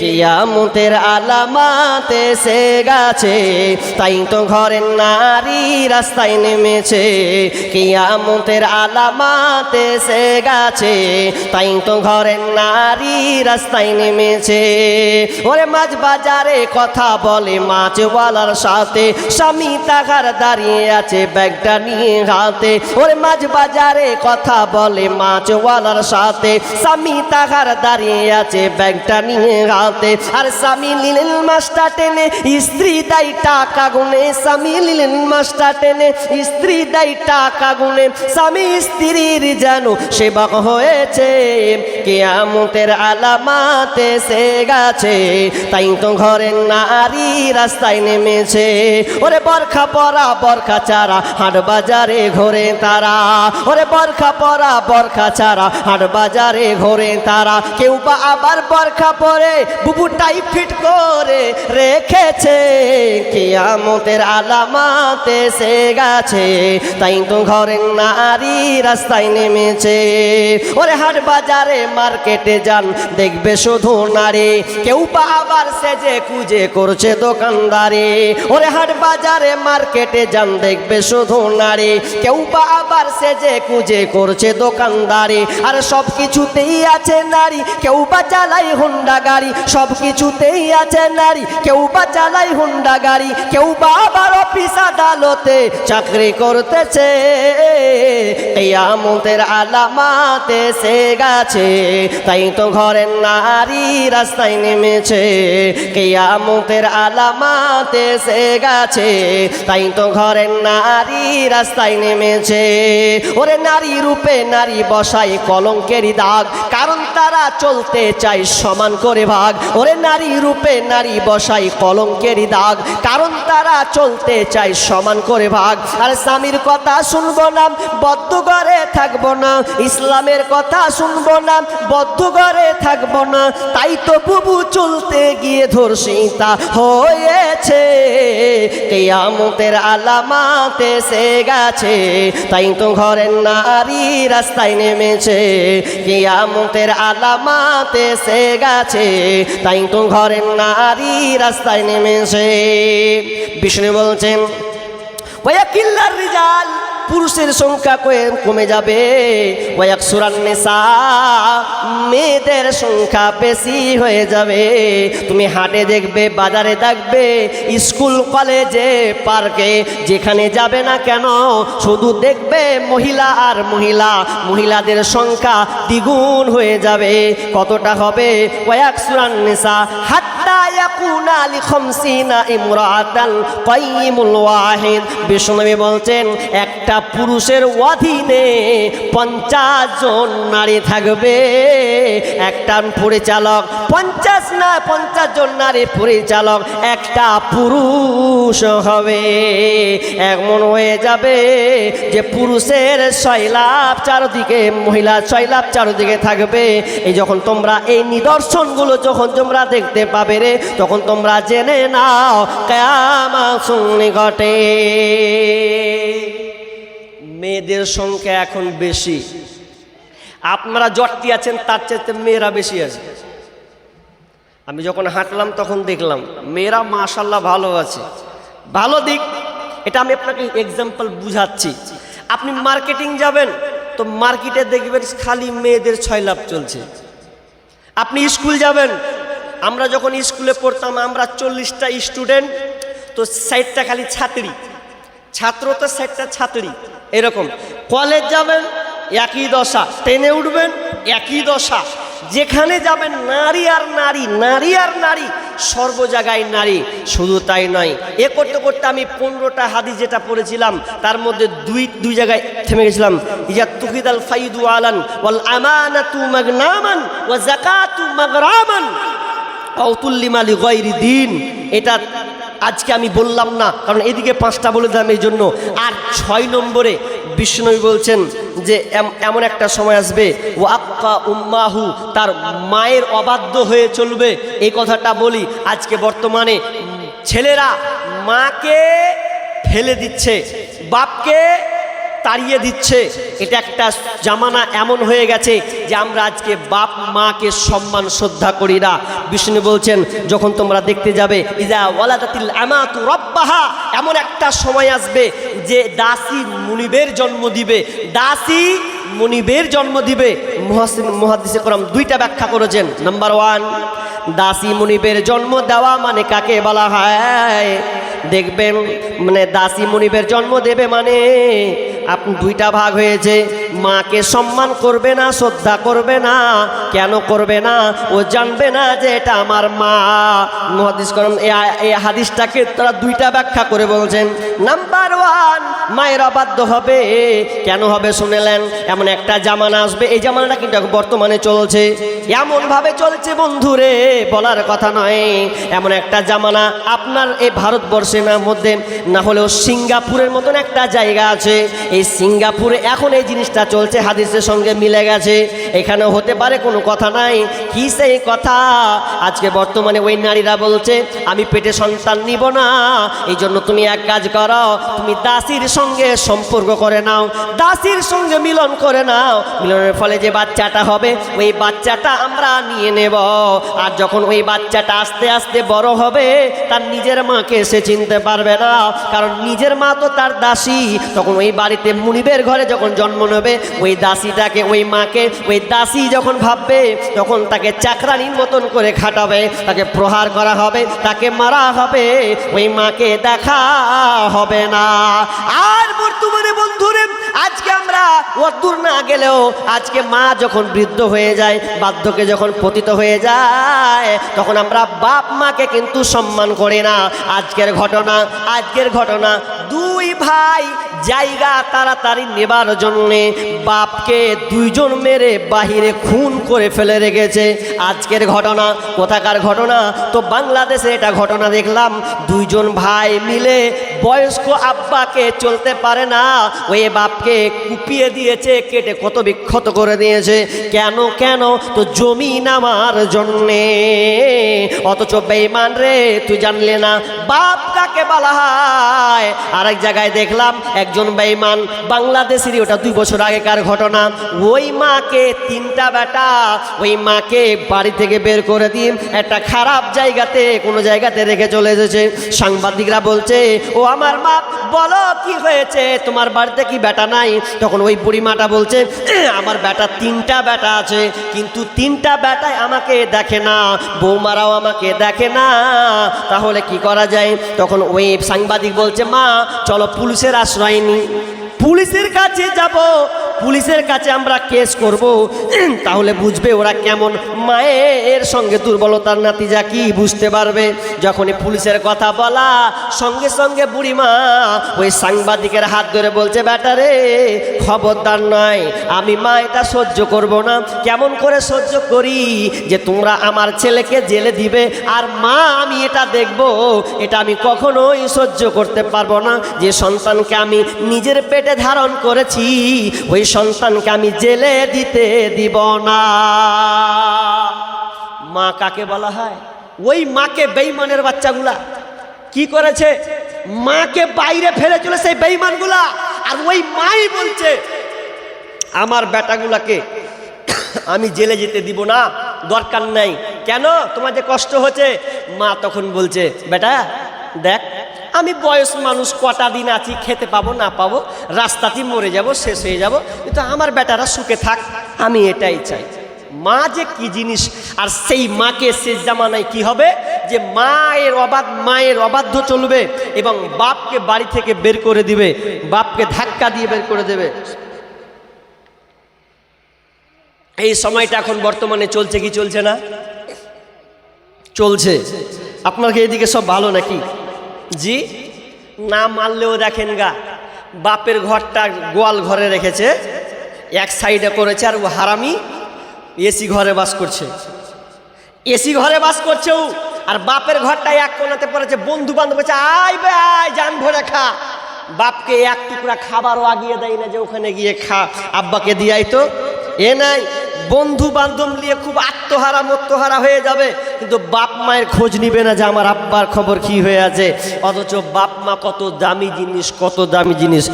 কিয়ামতের আলামাতে সে গেছে। তাই তো ঘরের নারী রাস্তায় নেমেছে। কিয়ামতের আলামাতে সে গেছে। তাই তো ঘরের নারী রাস্তায় নেমেছে। ওরে মাছ বাজারে কথা বলে মাছওয়ালার সাথে। স্বামী তাহার দাঁড়িয়ে আছে ব্যাগটা নিয়ে হাতে। ওরে মাছ বাজারে কথা বলে মাছওয়ালার সাথে। স্বামী তাহার দাঁড়িয়ে আছে ব্যাগটা নিয়ে হাতে আর স্বামী নিলেন মাছটা টেনে, স্ত্রী দাই টাকা গুনে। স্বামী নিলেন মাছটা টেনে, স্ত্রী দাই টাকা গুনে। স্বামী স্ত্রীর যেন সেবক হয়েছে, কেয়ামতের আলামাতে সে গেছে। তাই তো ঘরের নারী রাস্তায় নেমেছে। ওরে বরখা পরা, বরখা চারা হাট বাজারে ঘোরে তারা। ওরে বরখা পরা, বরখা চারা হাট বাজারে ঘোরে তারা। কেউ বা আবার বরখা পরে বুবুটাই ফিট করে রেখেছে। কেয়ামতের আলামাতে সে গেছে। তাই তো ঘরের নারী রাস্তায় নেমেছে। ওরে হাট বাজারে মার্কেটে যান, দেখবে শুধু নারী। কেউ বা আবার সেজে কুজে করছে দোকানদারি। ওরে হাট বাজারে মার্কেটে যান, দেখবে শুধু নারী। কেউ বা আবার সেজে কুজে করছে দোকানদারি। আর সব কিছুতেই আছে নারী। কেউ বা চালাই হুন্ডা গাড়ি সব কিছুতেই আছে নারী। কেউ বা চালাই হুন্ডা গাড়ি, কেউ বা আবার অফিস আদালতে চাকরি করতেছে। কেয়ামতের আলামাতে সে গেছে, তাই তো ঘরের নারী রাস্তায় নেমেছে। কেয়ামতের আলামাতে সে গেছে, তাই তো ঘরের নারী রাস্তায় নেমেছে। ওরে নারী রূপে নারী বসাই কলঙ্কেরই দাগ, কারণ তারা চলতে চায় সমান করে। ভাগ, ওরে নারী রূপে নারী বসাই কলঙ্কের দাগ, কারণ তারা চলতে চায় সমান করে ভাগ। আর স্বামীর কথা শুনব না, বদ্ধ ঘরে থাকব না, ইসলামের কথা শুনব না, বদ্ধ ঘরে থাকব না, তাই তো বুবু চলতে গিয়ে ধর্ষিতা হয়েছে কেয়ামতের আলামাতে সে গেছে। তাই তো ঘরের নারী রাস্তায় নেমেছে, কেয়ামতের আলামাতে সে গেছে। তাই তো ঘরের নারী রাস্তায় নেমেছে। বিষ্ণু বলছেন, ওয়া কিল্লার রিজাল পুরুষের সংখ্যা কমে যাবে। ওয়াক সুরান্নেসা মেয়েদের সংখ্যা বেশি হয়ে যাবে। তুমি হাটে দেখবে, বাজারে দেখবে স্কুল, কলেজে, পার্কে, যেখানে যাবে না কেন, শুধু দেখবে মহিলা আর মহিলা। মহিলাদের সংখ্যা দ্বিগুণ হয়ে যাবে। কতটা হবে? ওয়াক সুরান্নেসা হাত্তা ইয়াকুনা লিখামসিনা ইমরাতান কাইয়িমুল ওয়াহিদ। বিষ্ণুনবী বলছেন, একটা পুরুষের অধীনে পঞ্চাশ জন নারী থাকবে। একটা পরিচালক, পঞ্চাশ না পঞ্চাশ জন নারী পরিচালক, একটা পুরুষ হবে। এমন হয়ে যাবে যে পুরুষের শৈলাভ চারদিকে মহিলা শৈলাভ চারদিকে থাকবে। এই যখন তোমরা এই নিদর্শনগুলো যখন তোমরা দেখতে পাবে রে তখন তোমরা জেনে নাও শুনি ঘটে। মেয়েদের সংখ্যা এখন বেশি। আপনারা জটটি আছেন, তার চাইতে মেয়েরা বেশি আছে। আমি যখন হাঁটলাম, তখন দেখলাম, মেয়েরা মাশাল্লাহ ভালো আছে। ভালো দিক, এটা আমি আপনাকে এক্সাম্পল বুঝাচ্ছি। আপনি মার্কেটিং যাবেন, তো মার্কেটে দেখবেন খালি মেয়েদের ছয় লাভ চলছে। আপনি স্কুল যাবেন আমরা যখন স্কুলে পড়তাম, আমরা চল্লিশটা স্টুডেন্ট তো ষাটটা খালি ছাত্রী। ছাত্র তো ষাটটা ছাত্রী। এরকম। কলেজ যাবেন, একই দশা। ট্রেনে উঠবেন, একই দশা। যেখানে যাবেন, নারী আর নারী নারী আর নারী, সর্ব জায়গায় নারী। শুধু তাই নয়, এ করতে করতে আমি পনেরোটা হাদি যেটা পড়েছিলাম, তার মধ্যে দুই দুই জায়গায় থেমে গেছিলাম। ইয়া তুহিদাল ফাইদু আলান ওয়াল আমানাতু মাগনামান ওয়া যাকাতু মাগরামান। আউতুল্লিমালি গয়রি দিন। এটা আজকে আমি বললাম না, কারণ এদিকে পাঁচটা বলে দিলাম এই জন্য। আর ছয় নম্বরে বিষ্ণুনবী বলছেন যে, এম- এমন একটা সময় আসবে ও আক্কা উম্মাহু, তার মায়ের অবাধ্য হয়ে চলবে। এই কথাটা বলি, আজকে বর্তমানে ছেলেরা মাকে ফেলে দিচ্ছে, বাপকে তাড়িয়ে দিচ্ছে। এটা একটা জামানা এমন হয়ে গেছে যে আমরা আজকে বাপ মাকে সম্মান শ্রদ্ধা করি না। বিষ্ণু বলছেন, যখন তোমরা দেখতে যাবে ইজা এমন একটা সময় আসবে যে দাসী মুনিবের জন্ম দিবে। দাসী মুনিবের জন্ম দিবে। মহাসিন মহাদিসে করম দুইটা ব্যাখ্যা করেছেন। নাম্বার ওয়ান দাসী মুনিবের জন্ম দেওয়া মানে কাকে বলা হয়? দেখবেন মানে দাসী মুনিবের জন্ম দেবে মানে আপনি দুইটা ভাগ হয়েছে। মাকে সম্মান করবে না, শ্রদ্ধা করবে না, কেন করবে না? ও জানবে না যে এটা আমার মা। মহাদিস করেন এই হাদিসটাকে তারা দুইটা ব্যাখ্যা করে বলছেন। নাম্বার ওয়ান মায়ের অবাধ্য হবে। কেন হবে শুনেলেন? এমন একটা জামানা আসবে। এই জামানাটা কিন্তু বর্তমানে চলছে। এমনভাবে চলছে বন্ধুরে, বলার কথা নয়। এমন একটা জামানা আপনার এই ভারতবর্ষের মধ্যে, না হলেও সিঙ্গাপুরের মতন একটা জায়গা আছে। এই সিঙ্গাপুরে এখন এই জিনিসটা চলছে, হাদিসের সঙ্গে মিলে গেছে। এখানে হতে পারে, কোনো কথা নাই। কি সেই কথা? আজকে বর্তমানে ওই নারীরা বলছে, আমি পেটে সন্তান নিব না। এই জন্য তুমি এক কাজ করো, তুমি দাসির সঙ্গে সম্পর্ক করে নাও, দাসির সঙ্গে মিলন করে নাও। মিলনের ফলে যে বাচ্চাটা হবে, ওই বাচ্চাটা আমরা নিয়ে নেব। আর যখন ওই বাচ্চাটা আস্তে আস্তে বড় হবে, তার নিজের মাকে সে চিনতে পারবে না। কারণ নিজের মা তো তার দাসী। তখন ওই বাড়িতে মুনিবের ঘরে যখন জন্ম নেবে, ওই দাসীটাকে, ওই মাকে, ওই দাসী যখন ভাববে, তখন তাকে চাকরানির মতন করে খাটাবে, তাকে প্রহার করা হবে, তাকে মারা হবে। ওই মাকে দেখা হবে না। আর বর্তমানে বন্ধুরে আজকে আমরা অদূর না গেলেও আজকে মা যখন বৃদ্ধ হয়ে যায় বাধ্যকে যখন পতিত হয়ে যায়, তখন আমরা বাপ মাকে কিন্তু সম্মান করি না। আজকের ঘটনা আজকের ঘটনা। দুই ভাই জায়গা তাড়াতাড়ি নেবার জন্যে বাপকে দুইজন মেরে বাহিরে খুন করে ফেলে রেখেছে। আজকের ঘটনা, কোথাকার ঘটনা? তো বাংলাদেশে এটা ঘটনা দেখলাম, দুইজন ভাই মিলে বয়স্ক আব্বাকে চলতে পারে না, ওই বাপকে কুপিয়ে দিয়েছে, কেটে কত বিক্ষত করে দিয়েছে। কেন কেন? তো জমি নামার জন্যে। অথচ বেইমান রে, তুই জানলে না? বাপ কাকে বলা হয়। আরেক জায়গায় দেখলাম একজন বেইমান বাংলাদেশেরই, ওটা দুই বছর আগেকার ঘটনা। ওই মাকে, তিনটা বেটা, ওই মাকে বাড়ি থেকে বের করে দিন একটা খারাপ জায়গাতে, কোনো জায়গাতে রেখে চলে এসেছে। সাংবাদিকরা বলছে, ও আমার মা বলো কি হয়েছে? তোমার বাড়িতে কি বেটা নাই। তখন ওই বুড়িমাটা বলছে আমার বেটা তিনটা বেটা আছে, কিন্তু তিনটা বেটায় আমাকে দেখে না, বৌমারাও আমাকে দেখে না। তাহলে কি করা যায়? তখন ওই সাংবাদিক বলছে, মা, চলো পুলিশের আশ্রয় নি পুলিশের কাছে যাব। পুলিশের কাছে আমরা কেস করব। তাহলে বুঝবে ওরা কেমন মায়ের সঙ্গে দুর্বলতার নাতিজা কি বুঝতে পারবে। যখনই পুলিশের কথা বলা, সঙ্গে সঙ্গে বুড়িমা ওই সাংবাদিকের হাত ধরে বলছে ব্যাটারে খবরদার নয়, আমি মা এটা সহ্য করব না। কেমন করে সহ্য করি যে তোমরা আমার ছেলেকে জেলে দিবে? আর মা, আমি এটা দেখব, এটা আমি কখনোই সহ্য করতে পারব না। যে সন্তানকে আমি নিজের পেটে ধারণ করেছি, ওই সন্তানকে আমি জেলে দিতে দিব না। মা কাকে বলা হয়? ওই মাকে বেইমানের বাচ্চাগুলা। কি করেছে? মাকে বাইরে ফেলে চলে সেই বেইমানগুলা আর ওই মাই বলছে, আমার বেটাগুলাকে আমি জেলে যেতে দিব না, দরকার নাই। কেন? তোমার যে কষ্ট হচ্ছে, মা তখন বলছে, বেটা, দেখ আমি বয়স মানুষ, কটা দিন আছি, খেতে পাবো, না পাবো রাস্তাতেই মরে যাব, শেষ হয়ে যাব, কিন্তু আমার বেটারা সুখে থাক, আমি এটাই চাই। মা যে কি জিনিস, আর সেই মাকে শেষ জামানায় কি হবে? যে মায়ের অবাধ, মায়ের অবাধ্য চলবে এবং বাপকে বাড়ি থেকে বের করে দিবে, বাপকে ধাক্কা দিয়ে বের করে দেবে। এই সময়টা এখন বর্তমানে চলছে কি চলছে না? চলছে। আপনাকে এদিকে সব ভালো নাকি? জি? না মারলেও দেখেন গা, বাপের ঘরটা গোয়াল ঘরে রেখেছে, এক সাইডে করেছে আর ও হারামি এসি ঘরে বাস করছে। এসি ঘরে বাস করছে ও আর বাপের ঘরটা এক কোনাতে পড়েছে বন্ধু বান্ধব বলছে, আয় বে, আয় জান ভরে খা। বাপকে এক টুকরা খাবারও আগিয়ে দেয় না যে ওখানে গিয়ে খা। আব্বাকে দিয়াই তো, এ নাই। বন্ধু বান্ধব নিয়ে খুব আত্মহারা মত্তহারা হয়ে যাবে, কিন্তু বাপ মায়ের খোঁজ নিবে না যে আমার আব্বার খবর কি হয়ে আছে। অথচ বাপ মা কত দামি জিনিস, কত দামি জিনিস।